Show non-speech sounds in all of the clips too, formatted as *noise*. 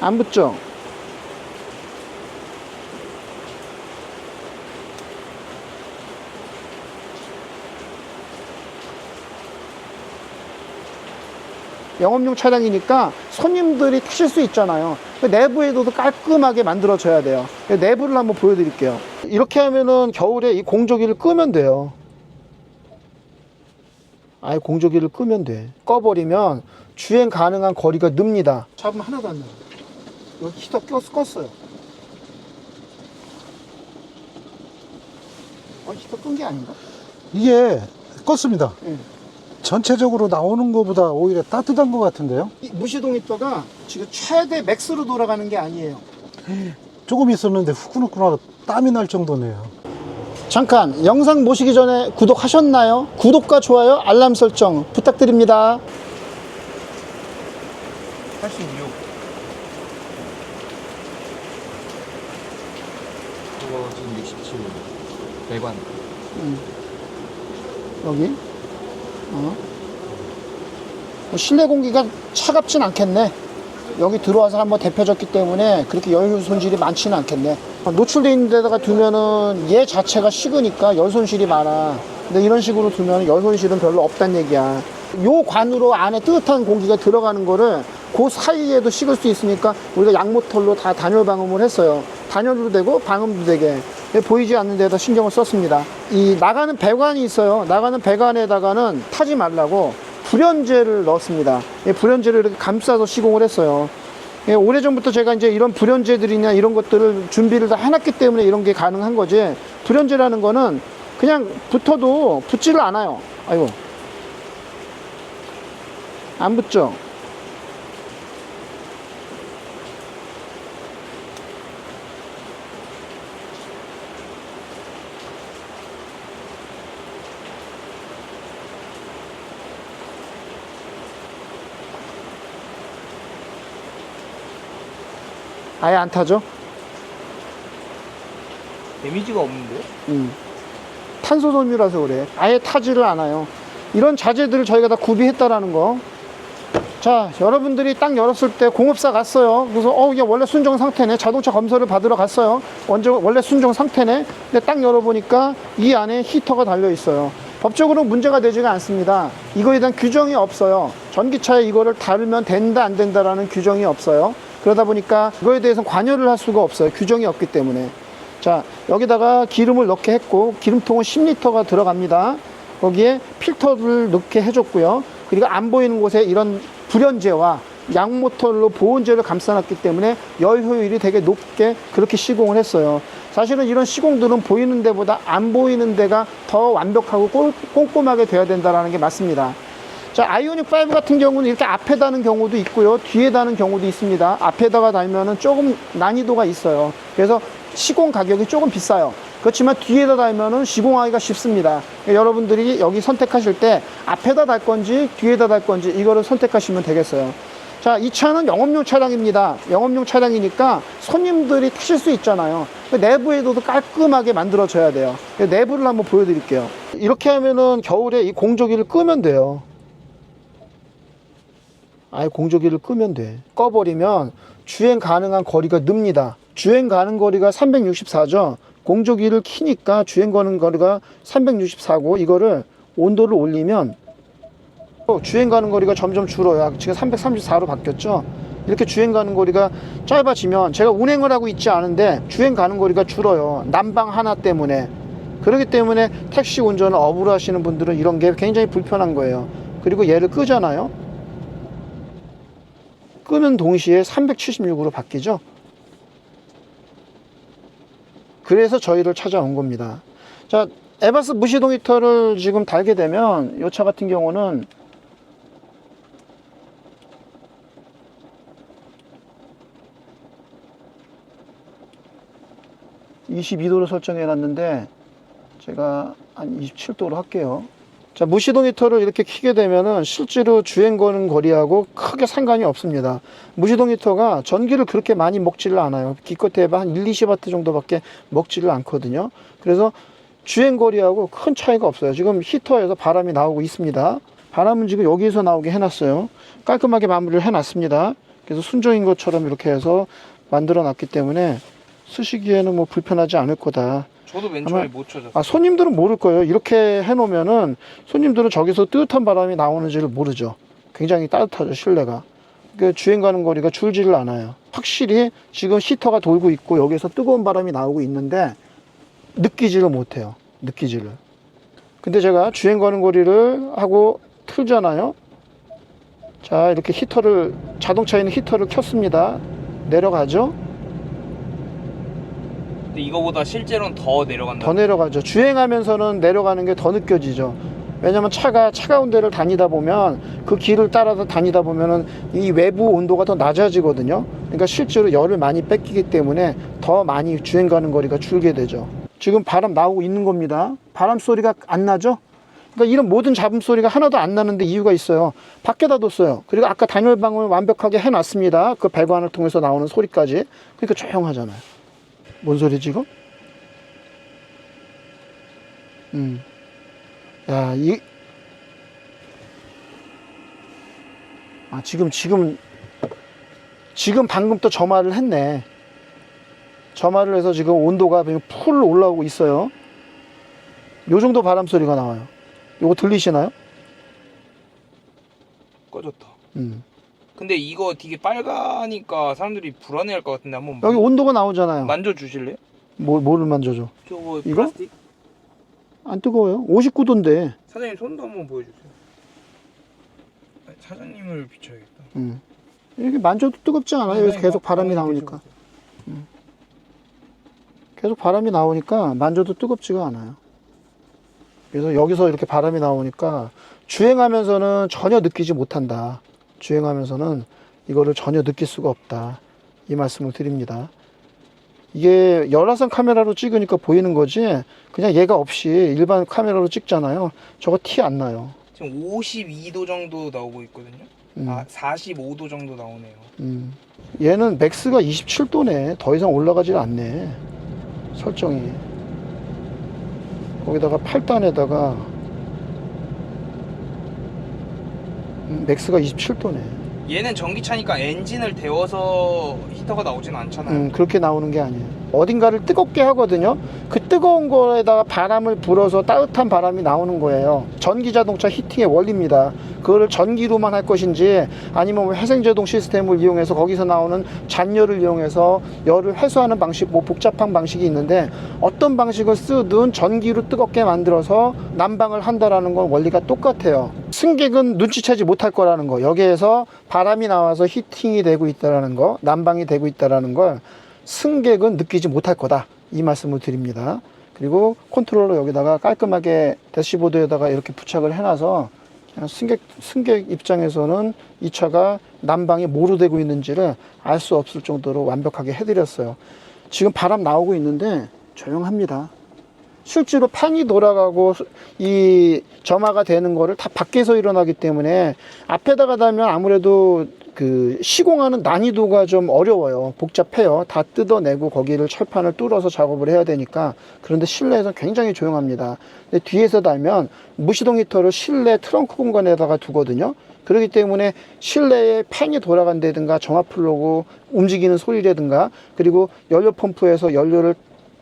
안 붙죠? 영업용 차량이니까 손님들이 타실 수 있잖아요. 그 내부에도 깔끔하게 만들어져야 돼요. 그 내부를 한번 보여드릴게요. 이렇게 하면은 겨울에 이 공조기를 끄면 돼요. 아예 공조기를 끄면 돼. 꺼버리면 주행 가능한 거리가 늡니다. 잡으면 하나도 안 나요. 여기 히터 꼈, 껐어요. 어, 히터 끈 게 아닌가? 이게 껐습니다. 예. 전체적으로 나오는 것보다 오히려 따뜻한 것 같은데요? 이 무시동 히터가 지금 최대 맥스로 돌아가는 게 아니에요. 조금 있었는데 후끈후끈하고 땀이 날 정도네요. 잠깐 영상 보시기 전에 구독하셨나요? 구독과 좋아요, 알람 설정 부탁드립니다. 86 그거 지금 67 배관 여기 어. 뭐 실내 공기가 차갑진 않겠네. 여기 들어와서 한번 데펴졌기 때문에 그렇게 열 손실이 많지는 않겠네. 노출돼 있는 데다가 두면은 얘 자체가 식으니까 열 손실이 많아. 근데 이런 식으로 두면 열 손실은 별로 없단 얘기야. 요 관으로 안에 뜨뜻한 공기가 들어가는 거를 그 사이에도 식을 수 있으니까 우리가 양모털로 다 단열 방음을 했어요. 단열도 되고 방음도 되게 보이지 않는 데다 신경을 썼습니다. 이 나가는 배관이 있어요. 나가는 배관에다가는 타지 말라고 불연제를 넣었습니다. 이 불연제를 이렇게 감싸서 시공을 했어요. 예, 오래전부터 제가 이제 이런 불연제들이나 이런 것들을 준비를 다 해놨기 때문에 이런 게 가능한 거지. 불연제라는 거는 그냥 붙어도 붙지를 않아요. 아이고. 안 붙죠? 아예 안 타죠? 데미지가 없는데? 음. 탄소 섬유라서 그래. 아예 타지를 않아요. 이런 자재들을 저희가 다 구비했다라는 거. 자, 여러분들이 딱 열었을 때 공업사 갔어요. 그래서 어 이게 원래 순정 상태네. 자동차 검사를 받으러 갔어요. 먼저 원래 순정 상태네. 근데 딱 열어보니까 이 안에 히터가 달려 있어요. 법적으로 문제가 되지가 않습니다. 이거에 대한 규정이 없어요. 전기차에 이거를 다루면 된다 안 된다라는 규정이 없어요. 그러다 보니까 이거에 대해서 관여를 할 수가 없어요. 규정이 없기 때문에. 자, 여기다가 기름을 넣게 했고, 기름통은 10리터가 들어갑니다. 거기에 필터를 넣게 해줬고요. 그리고 안 보이는 곳에 이런 불연제와 양모터로 보온제를 감싸놨기 때문에 열 효율이 되게 높게 그렇게 시공을 했어요. 사실은 이런 시공들은 보이는 데보다 안 보이는 데가 더 완벽하고 꼼- 꼼꼼하게 돼야 된다는 게 맞습니다. 자, 아이오닉 5 같은 경우는 이렇게 앞에 다는 경우도 있고요. 뒤에 다는 경우도 있습니다. 앞에다가 달면은 조금 난이도가 있어요. 그래서 시공 가격이 조금 비싸요. 그렇지만 뒤에다 달면은 시공하기가 쉽습니다. 여러분들이 여기 선택하실 때 앞에다 달 건지 뒤에다 달 건지 이거를 선택하시면 되겠어요. 자, 이 차는 영업용 차량입니다. 영업용 차량이니까 손님들이 타실 수 있잖아요. 그 내부에도 깔끔하게 만들어져야 돼요. 그 내부를 한번 보여드릴게요. 이렇게 하면은 겨울에 이 공조기를 끄면 돼요. 아예 공조기를 끄면 돼. 꺼버리면 주행 가능한 거리가 늡니다. 주행 가는 거리가 364죠. 공조기를 키니까 주행 가는 거리가 364고 이거를 온도를 올리면 어, 주행 가는 거리가 점점 줄어요. 지금 334로 바뀌었죠. 이렇게 주행 가는 거리가 짧아지면 제가 운행을 하고 있지 않은데 주행 가는 거리가 줄어요. 난방 하나 때문에. 그렇기 때문에 택시 운전을 업으로 하시는 분들은 이런 게 굉장히 불편한 거예요. 그리고 얘를 끄잖아요. 끄는 동시에 376으로 바뀌죠. 그래서 저희를 찾아온 겁니다. 자, 에바스 무시동 히터를 지금 달게 되면 이 차 같은 경우는 (22도로) 설정해 놨는데 제가 한 (27도로) 할게요 자, 무시동 히터를 이렇게 키게 되면은 실제로 주행 거는 거리하고 크게 상관이 없습니다. 무시동 히터가 전기를 그렇게 많이 먹지를 않아요. 기껏 해봐 한 1, 20와트 정도밖에 먹지를 않거든요. 그래서 주행 거리하고 큰 차이가 없어요. 지금 히터에서 바람이 나오고 있습니다. 바람은 지금 여기서 나오게 해놨어요. 깔끔하게 마무리를 해놨습니다. 그래서 순정인 것처럼 이렇게 해서 만들어 놨기 때문에 쓰시기에는 뭐 불편하지 않을 거다. 저도 맨 처음에 아마- 못 찾았어요. 아, 손님들은 모를 거예요. 이렇게 해놓으면은 손님들은 저기서 뜨뜻한 바람이 나오는지를 모르죠. 굉장히 따뜻하죠, 실내가. 그 주행 가는 거리가 줄지를 않아요. 확실히 지금 히터가 돌고 있고 여기서 뜨거운 바람이 나오고 있는데 느끼지를 못해요. 느끼지를. 근데 제가 주행 가는 거리를 하고 틀잖아요. 자, 이렇게 히터를, 자동차에는 히터를 켰습니다. 내려가죠. 근데 이거보다 실제로는 더 내려간다. 더 내려가죠. 주행하면서는 내려가는 게 더 느껴지죠. 왜냐면 차가 차가운 데를 다니다 보면 그 길을 따라서 다니다 보면은 이 외부 온도가 더 낮아지거든요. 그러니까 실제로 열을 많이 뺏기기 때문에 더 많이 주행 가는 거리가 줄게 되죠. 지금 바람 나오고 있는 겁니다. 바람 소리가 안 나죠? 그러니까 이런 모든 잡음 소리가 하나도 안 나는데 이유가 있어요. 밖에다 뒀어요. 그리고 아까 단열방을 완벽하게 해놨습니다. 그 배관을 통해서 나오는 소리까지. 그러니까 조용하잖아요. 뭔 소리지 이거? 음. 야, 이. 아, 지금, 지금, 지금 방금 또 점화를 했네. 점화를 해서 지금 온도가 그냥 풀 올라오고 있어요. 요 정도 바람 소리가 나와요. 요거 들리시나요? 꺼졌다. 음. 근데 이거 되게 빨가니까 사람들이 불안해할 것 같은데 한번 여기 온도가 나오잖아요. 만져 주실래요? 뭐, 뭐를 만져줘? 저거 이거? 플라스틱? 안 뜨거워요. 59도인데. 사장님 손도 한번 보여주세요. 아니, 사장님을 비춰야겠다. 음. 이렇게 만져도 뜨겁지 않아요. 여기서 계속 바람이 나오니까. 계속 바람이 나오니까 만져도 뜨겁지가 않아요. 그래서 여기서 이렇게 바람이 나오니까 주행하면서는 전혀 느끼지 못한다. 주행하면서는 이거를 전혀 느낄 수가 없다. 이 말씀을 드립니다. 이게 열화상 카메라로 찍으니까 보이는 거지 그냥 얘가 없이 일반 카메라로 찍잖아요. 저거 티 안 나요. 지금 52도 정도 나오고 있거든요. 음. 아 45도 정도 나오네요. 음. 얘는 맥스가 27도네. 더 이상 올라가질 않네. 설정이. 거기다가 8단에다가 음, 맥스가 27도네. 얘는 전기차니까 엔진을 데워서 히터가 나오진 않잖아요. 음, 그렇게 나오는 게 아니에요. 어딘가를 뜨겁게 하거든요. 그 뜨거운 거에다가 바람을 불어서 따뜻한 바람이 나오는 거예요. 전기 자동차 히팅의 원리입니다. 그거를 전기로만 할 것인지 아니면 뭐 회생제동 시스템을 이용해서 거기서 나오는 잔열을 이용해서 열을 해소하는 방식, 뭐 복잡한 방식이 있는데 어떤 방식을 쓰든 전기로 뜨겁게 만들어서 난방을 한다라는 건 원리가 똑같아요. 승객은 눈치채지 못할 거라는 거. 여기에서 바람이 나와서 히팅이 되고 있다라는 거, 난방이 되고 있다라는 걸 승객은 느끼지 못할 거다. 이 말씀을 드립니다. 그리고 컨트롤러 여기다가 깔끔하게 대시보드에다가 이렇게 부착을 해놔서 승객, 승객 입장에서는 이 차가 난방이 뭐로 되고 있는지를 알 수 없을 정도로 완벽하게 해드렸어요. 지금 바람 나오고 있는데 조용합니다. 실제로 팬이 돌아가고 이 점화가 되는 거를 다 밖에서 일어나기 때문에 앞에다가 달면 아무래도 그 시공하는 난이도가 좀 어려워요. 복잡해요. 다 뜯어내고 거기를 철판을 뚫어서 작업을 해야 되니까. 그런데 실내에서 굉장히 조용합니다. 근데 뒤에서 달면 무시동 히터를 실내 트렁크 공간에다가 두거든요. 그렇기 때문에 실내에 팬이 돌아간다든가 점화 플러그 움직이는 소리라든가 그리고 연료 펌프에서 연료를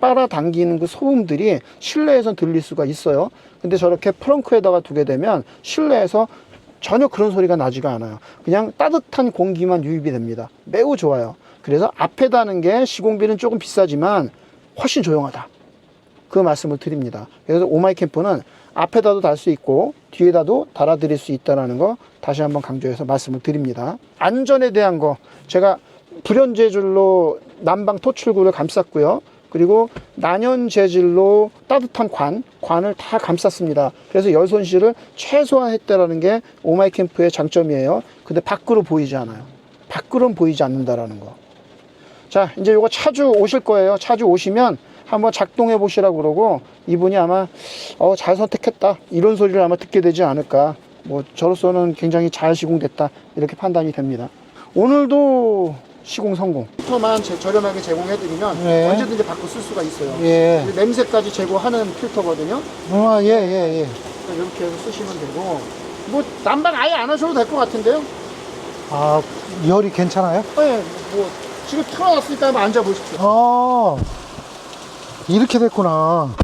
빨아당기는 그 소음들이 실내에선 들릴 수가 있어요. 근데 저렇게 프렁크에다가 두게 되면 실내에서 전혀 그런 소리가 나지가 않아요. 그냥 따뜻한 공기만 유입이 됩니다. 매우 좋아요. 그래서 앞에 다는 게 시공비는 조금 비싸지만 훨씬 조용하다. 그 말씀을 드립니다. 그래서 오마이 캠프는 앞에다도 달 수 있고 뒤에다도 달아드릴 수 있다는 거 다시 한번 강조해서 말씀을 드립니다. 안전에 대한 거 제가 불연 재질로 난방 토출구를 감쌌고요. 그리고 난연 재질로 따뜻한 관, 관을 다 감쌌습니다. 그래서 열 손실을 최소화했다라는 게 오마이 캠프의 장점이에요. 근데 밖으로 보이지 않아요. 밖으로는 보이지 않는다라는 거. 자, 이제 요거 차주 오실 거예요. 차주 오시면 한번 작동해 보시라고 그러고 이분이 아마 어, 잘 선택했다. 이런 소리를 아마 듣게 되지 않을까. 뭐 저로서는 굉장히 잘 시공됐다. 이렇게 판단이 됩니다. 오늘도 시공 성공. 필터만 제- 저렴하게 제공해드리면 네. 언제든지 바꿔 쓸 수가 있어요. 예. 냄새까지 제거하는 필터거든요. 어, 예, 예, 예. 이렇게 해서 쓰시면 되고 뭐 난방 아예 안 하셔도 될 것 같은데요. 아, 열이 괜찮아요? 네, 뭐 지금 틀어놨으니까 한번 앉아보십시오. 아, 이렇게 됐구나.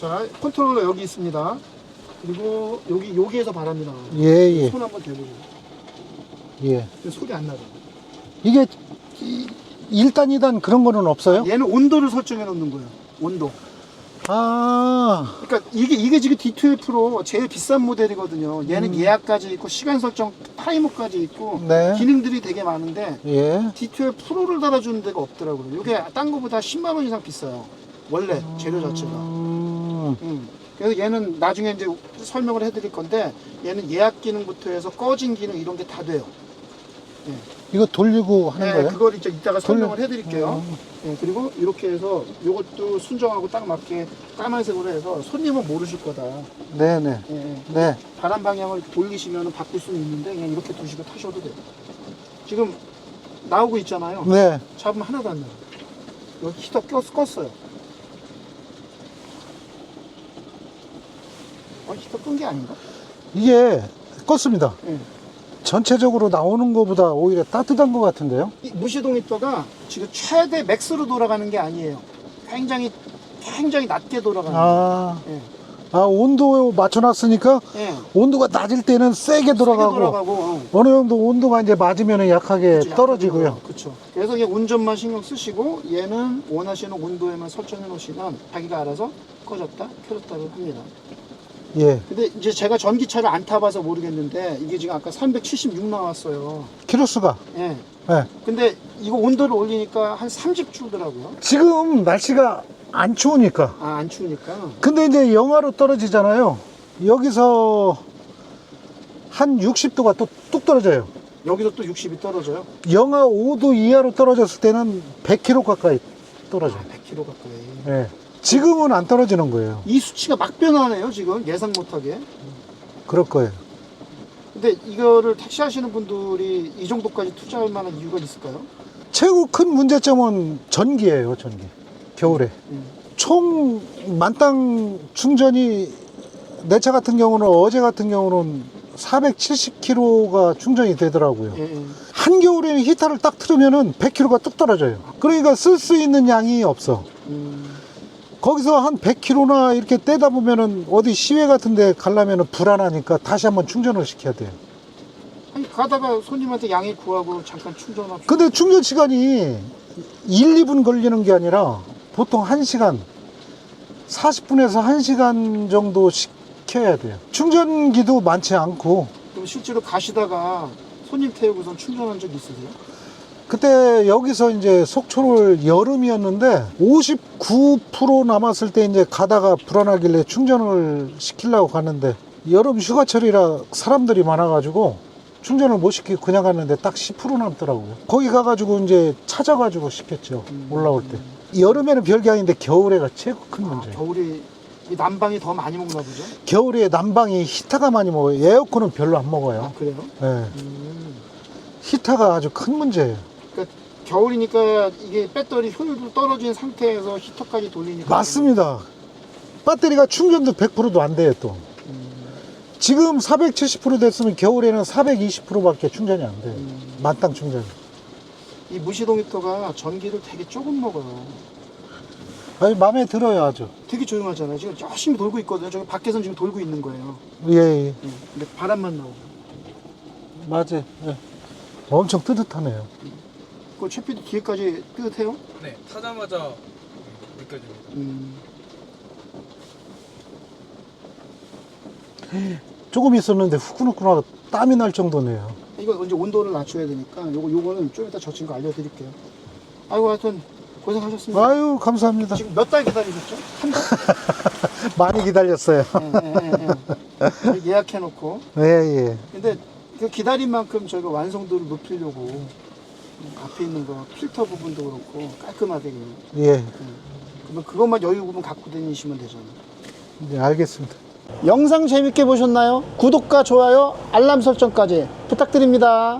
자, 컨트롤러 여기 있습니다. 그리고 여기 여기에서 바람이 나와요. 예, 예, 손 한번 대보세요. 예. 근데 소리 안 나죠. 이게 이- 1단, 2단 그런 거는 없어요? 얘는 온도를 설정해 놓는 거예요. 온도. 아, 그러니까 이게 이게 지금 D12 프로 제일 비싼 모델이거든요. 얘는 예약까지 있고 시간 설정 타이머까지 있고 네. 기능들이 되게 많은데 예. D12 프로를 달아주는 데가 없더라고요. 이게 딴 거보다 10만 원 이상 비싸요. 원래 재료 자체가. 음, 음. 그래서 얘는 나중에 이제 설명을 해드릴 건데 얘는 예약 기능부터 해서 꺼진 기능 이런 게 다 돼요. 이거 돌리고 하는 네, 거예요? 그걸 이제 이따가 설명을 해드릴게요. 음. 예, 그리고 이렇게 해서 이것도 순정하고 딱 맞게 까만색으로 해서 손님은 모르실 거다. 네네. 예, 예. 네. 바람 방향을 돌리시면 바꿀 수는 있는데 그냥 이렇게 두시고 타셔도 돼요. 지금 나오고 있잖아요. 네. 잡으면 하나도 안 나요. 여기 히터 꼈, 껐어요. 어, 히터 끈 게 아닌가? 이게 껐습니다. 예. 전체적으로 나오는 것보다 오히려 따뜻한 것 같은데요? 이 무시동 히터가 지금 최대 맥스로 돌아가는 게 아니에요. 굉장히 굉장히 낮게 돌아가는 거예요. 아, 예. 아 온도 맞춰놨으니까 예. 온도가 낮을 때는 세게 돌아가고, 세게 돌아가고 어. 어느 정도 온도가 이제 맞으면 약하게 떨어지고요. 그렇죠. 그래서 이게 운전만 신경 쓰시고 얘는 원하시는 온도에만 설정해 놓으시면 자기가 알아서 꺼졌다 켜졌다를 합니다. 예. 근데 이제 제가 전기차를 안 타봐서 모르겠는데 이게 지금 아까 376 나왔어요. 키로수가. 예. 예. 근데 이거 온도를 올리니까 한 30 주더라고요. 지금 날씨가 안 추우니까. 아, 안 추우니까. 근데 이제 영하로 떨어지잖아요. 여기서 한 60도가 또 뚝 떨어져요. 여기서 또 60이 떨어져요. 영하 5도 이하로 떨어졌을 때는 100km 가까이 아, 떨어져요. 100km 가까이. 예. 지금은 안 떨어지는 거예요. 이 수치가 막 변하네요, 지금. 예상 못하게. 그럴 거예요. 근데 이거를 택시 하시는 분들이 이 정도까지 투자할 만한 이유가 있을까요? 최고 큰 문제점은 전기예요, 전기. 겨울에. 음. 총 만땅 충전이 내 차 같은 경우는 어제 같은 경우는 470km가 충전이 되더라고요. 예, 예. 한겨울에는 히터를 딱 틀으면은 100km가 뚝 떨어져요. 그러니까 쓸 수 있는 양이 없어. 음, 거기서 한 100km나 이렇게 떼다 보면은 어디 시외 같은 데 가려면은 불안하니까 다시 한번 충전을 시켜야 돼요. 아니, 가다가 손님한테 양해 구하고 잠깐 충전하고. 근데 충전 시간이 1, 2분 걸리는 게 아니라 보통 1시간, 40분에서 1시간 정도 시켜야 돼요. 충전기도 많지 않고, 그럼 실제로 가시다가 손님 태우고선 충전한 적 있으세요? 그때 여기서 이제 속초를 여름이었는데 59% 남았을 때 이제 가다가 불안하길래 충전을 시키려고 갔는데 여름 휴가철이라 사람들이 많아가지고 충전을 못 시키고 그냥 갔는데 딱 10% 남더라고요. 거기 가가지고 이제 찾아가지고 시켰죠. 올라올 때. 여름에는 별게 아닌데 겨울에가 최고 큰 아, 문제예요. 겨울에 이 난방이 더 많이 먹나 보죠? 겨울에 난방이 히터가 많이 먹어요. 에어컨은 별로 안 아, 먹어요. 그래요? 예. 음. 히터가 아주 큰 문제예요. 그러니까 겨울이니까 이게 배터리 효율도 떨어진 상태에서 히터까지 돌리니까. 맞습니다. 배터리가 충전도 100%도 안 돼요, 또. 지금 470% 됐으면 겨울에는 420%밖에 충전이 안 돼요. 만땅 충전. 이 무시동 히터가 전기를 되게 조금 먹어요. 아니, 마음에 들어요, 아주. 되게 조용하잖아요. 지금 열심히 돌고 있거든요. 저기 밖에선 지금 돌고 있는 거예요. 예, 예. 예. 근데 바람만 나오고. 맞아요. 예. 엄청 뜨뜻하네요. 그 최피도 뒤에까지 뜨뜻해요? 네, 타자마자 느껴집니다. 음. 조금 있었는데 후끈후끈하고 땀이 날 정도네요. 이거 이제 온도를 낮춰야 되니까 요거 요거는 좀 이따 거 알려드릴게요. 아이고 하여튼 고생하셨습니다. 아유, 감사합니다. 지금 몇 달 기다리셨죠? 한 달? *laughs* 많이 기다렸어요. 예, 예, 예, 예. 예약해놓고. 예, 예. 근데 그 기다린 만큼 저희가 완성도를 높이려고 음, 앞에 있는 거 필터 부분도 그렇고 깔끔하게 그냥. 예. 그러면 그것만 여유 부분 갖고 다니시면 되잖아요. 네, 알겠습니다. 영상 재밌게 보셨나요? 구독과 좋아요, 알람 설정까지 부탁드립니다.